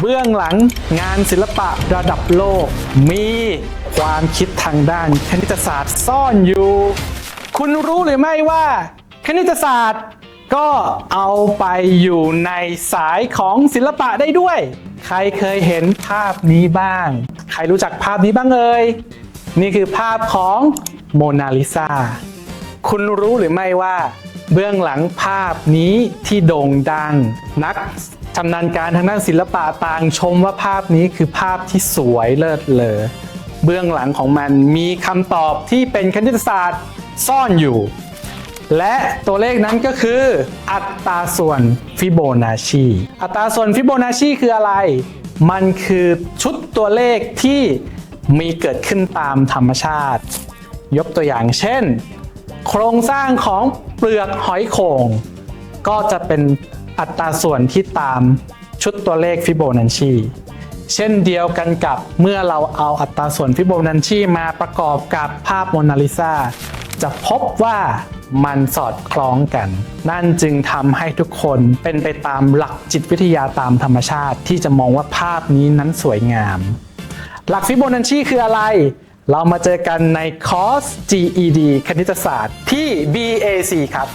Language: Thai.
เบื้องหลังงานศิลปะระดับโลก มีความคิดทางด้านคณิตศาสตร์ซ่อนอยู่ คุณรู้หรือไม่ว่า คณิตศาสตร์ก็เอาไปอยู่ในสายของศิลปะได้ด้วย ใครเคยเห็นภาพนี้บ้าง ใครรู้จักภาพนี้บ้างเอ่ย นี่คือภาพของโมนาลิซา คุณรู้หรือไม่ว่า เบื้องหลังภาพนี้ที่โด่งดัง นักชำนาญการทางด้านศิลปะต่างชมว่าภาพนี้คือภาพที่สวยเลิศเลอเบื้องหลังของมันมีคำตอบที่เป็นคณิตศาสตร์ซ่อนอยู่ และตัวเลขนั้นก็คือ อัตราส่วนฟิโบนัชชีอัตราส่วนฟิโบนัชชีคืออะไร มันคือชุดตัวเลขที่มีเกิดขึ้นตามธรรมชาติ ยกตัวอย่างเช่น โครงสร้างของเปลือกหอยโข่งก็จะเป็น อัตราส่วนที่ตามชุดตัวเลขฟิโบนัชชีเช่นเดียวกันกับเมื่อเราเอาอัตราส่วนฟิโบนัชชีมาประกอบกับภาพโมนาลิซาจะพบว่ามันสอดคล้องกัน นั่นจึงทำให้ทุกคนเป็นไปตามหลักจิตวิทยาตามธรรมชาติ ที่จะมองว่าภาพนี้นั้นสวยงาม หลักฟิโบนัชชีคืออะไร เรามาเจอกันในคอร์ส GED คณิตศาสตร์ที่ BAC ครับ